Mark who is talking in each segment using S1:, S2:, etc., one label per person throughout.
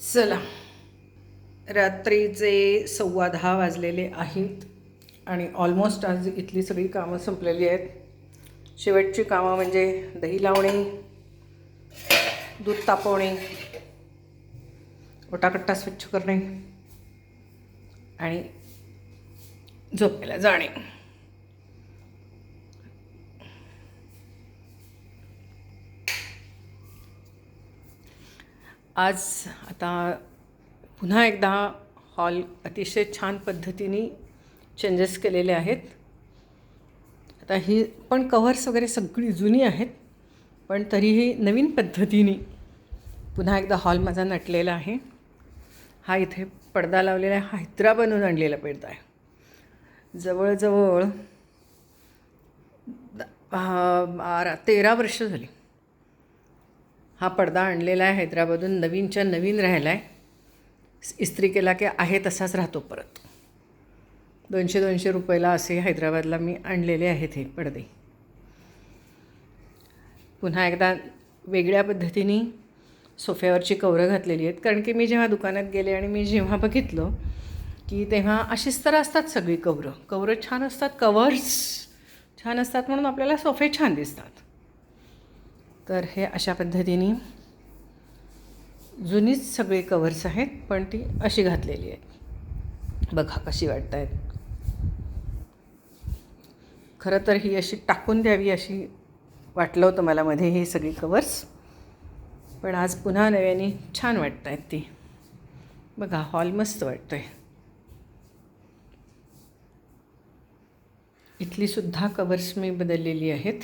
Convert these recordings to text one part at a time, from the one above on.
S1: चला. रात्रीचे सव्वा दहा वाजलेले आहेत आणि ऑलमोस्ट आज इथली सगळी कामं संपलेली आहेत. शेवटची कामं म्हणजे दही लावणे दूध तापवणे ओटाकट्टा स्वच्छ करणे आणि झोपायला जाणे. आज आता पुन्हा एकदा हॉल अतिशय छान पद्धतीने चेंजेस केलेले आहेत. आता ही पण कव्हर्स वगैरे सगळी जुनी आहेत पण तरीही नवीन पद्धतीने पुन्हा एकदा हॉल माझा नटलेला आहे. हा इथे पडदा लावलेला आहे हैदरा बनवून आणलेला पडदा आहे. जवळजवळ बारा तेरा वर्ष झाली. हा पडदा आणलेला आहे हैदराबादून नवीनच्या नवीन राहिला आहे इस्त्री केला की आहे तसाच राहतो परत. दोनशे दोनशे रुपयाला असे हैदराबादला मी आणलेले आहेत हे पडदे. पुन्हा एकदा वेगळ्या पद्धतीने सोफ्यावरची कवरं घातलेली आहेत. कारण की मी जेव्हा दुकानात गेले आणि मी जेव्हा बघितलं की तेव्हा अशीच तर असतात सगळी कवरं. कवरं छान असतात कवर्स छान असतात म्हणून आपल्याला सोफे छान दिसतात. तर हे अशा पद्धतीने जुनीच सगळे कवर्स आहेत पण ती अशी घातलेली आहेत. बघा कशी वाटत आहेत खरं तर ही अशी टाकून द्यावी अशी वाटलं होतं मला मध्ये ही सगळी कवर्स पण आज पुन्हा नव्याने छान वाटत आहेत ती. बघा हॉल मस्त वाटतं आहे इथलीसुद्धा कवर्स मी बदललेली आहेत.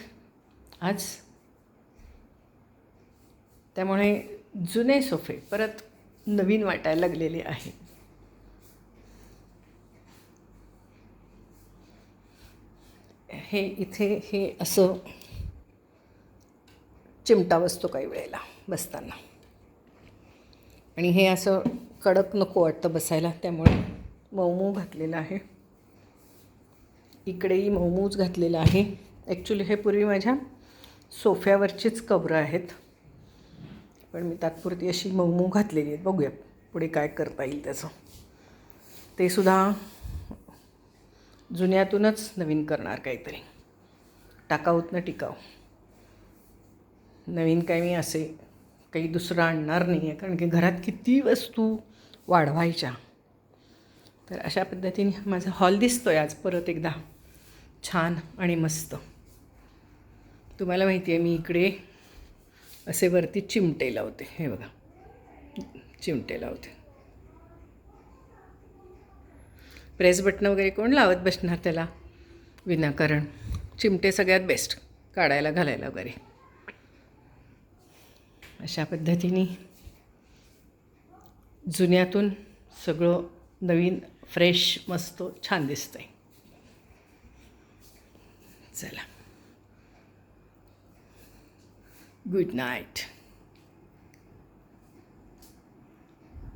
S1: आज त्यामुळे जुने सोफे परत नवीन वाटायला लागलेले आहेत. हे इथे हे असं चिमटा बसतो काही वेळेला बसताना. आणि हे असं कडक नको वाटतं बसायला त्यामुळे मऊ घातलेलं आहे. इकडेही मऊमूच घातलेलं आहे. ॲक्च्युली हे पूर्वी माझ्या सोफ्यावरचीच कवरं आहेत. पण मी तात्पुरती अशी मऊ घातलेली आहेत. बघूया पुढे काय करता येईल त्याचं. ते सुद्धा जुन्यातूनच नवीन करणार काहीतरी. टाकाऊत न टिकाव नवीन काय मी असे काही दुसरं आणणार नाही आहे कारण की घरात किती वस्तू वाढवायच्या. तर अशा पद्धतीने माझा हॉल दिसतो आहे आज परत एकदा. छान आणि मस्त. तुम्हाला माहिती आहे मी इकडे असे वरती चिमटे लावते. हे बघा. चिमटे लावते. प्रेस बटणं वगैरे कोण लावत बसणार त्याला? विनाकारण. चिमटे सगळ्यात बेस्ट काढायला घालायला वगैरे. अशा पद्धतीने जुन्यातून सगळं नवीन फ्रेश मस्त छान दिसतंय. चला. good night.